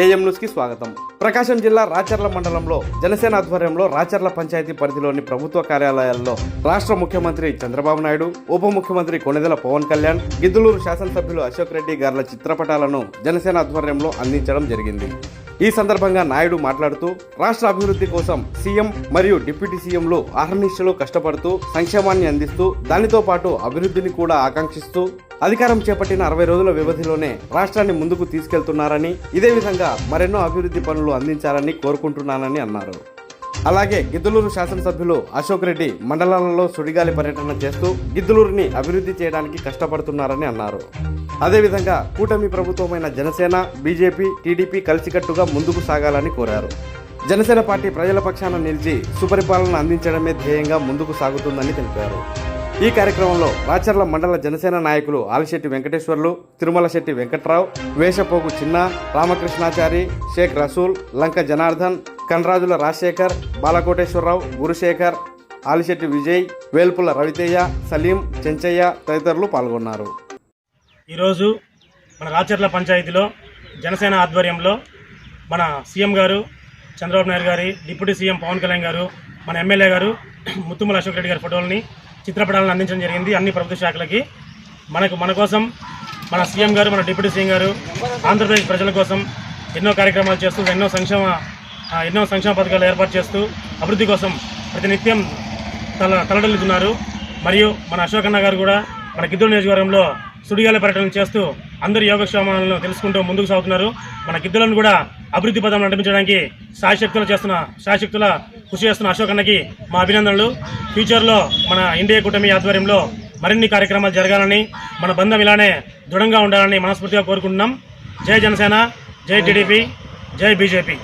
AM న్యూస్కి స్వాగతం. ప్రకాశం జిల్లా రాచర్ల మండలంలో జనసేన ఆధ్వర్యంలో రాచర్ల పంచాయతీ పరిధిలోని ప్రభుత్వ కార్యాలయాల్లో రాష్ట్ర ముఖ్యమంత్రి చంద్రబాబు నాయుడు ఉప ముఖ్యమంత్రి కొణిదెల పవన్ కళ్యాణ్ గిద్దులూరు శాసనసభ్యులు అశోక్ రెడ్డి గారుల చిత్రపటాలను జనసేన ఆధ్వర్యంలో అందించడం జరిగింది. ఈ సందర్భంగా నాయుడు మాట్లాడుతూ రాష్ట్ర అభివృద్ధి కోసం సీఎం మరియు డిప్యూటీ సీఎంలు అహర్నిశలు కష్టపడుతూ సంక్షేమాన్ని అందిస్తూ దానితో పాటు అభివృద్ధిని కూడా ఆకాంక్షిస్తూ అధికారం చేపట్టిన అరవై రోజుల వ్యవధిలోనే రాష్ట్రాన్ని ముందుకు తీసుకెళ్తున్నారని ఇదే విధంగా మరెన్నో అభివృద్ధి పనులు అందించాలని కోరుకుంటున్నానని అన్నారు. అలాగే గిద్దలూరు శాసనసభ్యులు అశోక్ రెడ్డి మండలాలలో సుడిగాలి పర్యటన చేస్తూ గిద్దలూరుని అభివృద్ధి చేయడానికి కష్టపడుతున్నారని అన్నారు. అదేవిధంగా కూటమి ప్రభుత్వమైన జనసేన బీజేపీ టీడీపీ కలిసికట్టుగా ముందుకు సాగాలని కోరారు. జనసేన పార్టీ ప్రజల పక్షాన నిలిచి సుపరిపాలన అందించడమే ధ్యేయంగా ముందుకు సాగుతుందని తెలిపారు. ఈ కార్యక్రమంలో రాచర్ల మండల జనసేన నాయకులు ఆలిశెట్టి వెంకటేశ్వర్లు తిరుమల శెట్టి వెంకట్రావు వేషపోగు చిన్న రామకృష్ణాచారి షేక్ రసూల్ లంక జనార్దన్ కన్రాజుల రాజశేఖర్ బాలకోటేశ్వరరావు గురుశేఖర్ ఆలిశెట్టి విజయ్ వేల్పుల రవితేయ సలీం చెంచయ్య తదితరులు పాల్గొన్నారు. ఈరోజు మన రాచర్ల పంచాయతీలో జనసేన ఆధ్వర్యంలో మన సీఎం గారు చంద్రబాబు నాయుడు గారి డిప్యూటీ సీఎం పవన్ కళ్యాణ్ గారు మన ఎమ్మెల్యే గారు ముత్తుమల అశోక్ రెడ్డి గారి ఫోటోలని చిత్రపటాలను అందించడం జరిగింది అన్ని ప్రభుత్వ శాఖలకి. మనకు మన కోసం మన సీఎం గారు మన డిప్యూటీ సీఎం గారు ఆంధ్రప్రదేశ్ ప్రజల కోసం ఎన్నో కార్యక్రమాలు చేస్తూ ఎన్నో సంక్షేమ ఎన్నో సంక్షేమ పథకాలు ఏర్పాటు చేస్తూ అభివృద్ధి కోసం ప్రతినిత్యం తల తలడల్లుతున్నారు మరియు మన అశోకన్న గారు కూడా మన గిద్దూరు నియోజకవర్గంలో సుడిగాల పర్యటన చేస్తూ అందరి యోగక్షేమాలను తెలుసుకుంటూ ముందుకు సాగుతున్నారు. మన గిద్దలను కూడా అభివృద్ధి పదం నడిపించడానికి శాశక్తులు చేస్తున్న శాశక్తుల కృషి చేస్తున్న అశోక్ అన్నకి మా అభినందనలు. ఫ్యూచర్లో మన ఇండియా కూటమి ఆధ్వర్యంలో మరిన్ని కార్యక్రమాలు జరగాలని మన బంధం ఇలానే దృఢంగా ఉండాలని మనస్ఫూర్తిగా కోరుకుంటున్నాం. జై జనసేన జై టీడీపీ జై బీజేపీ.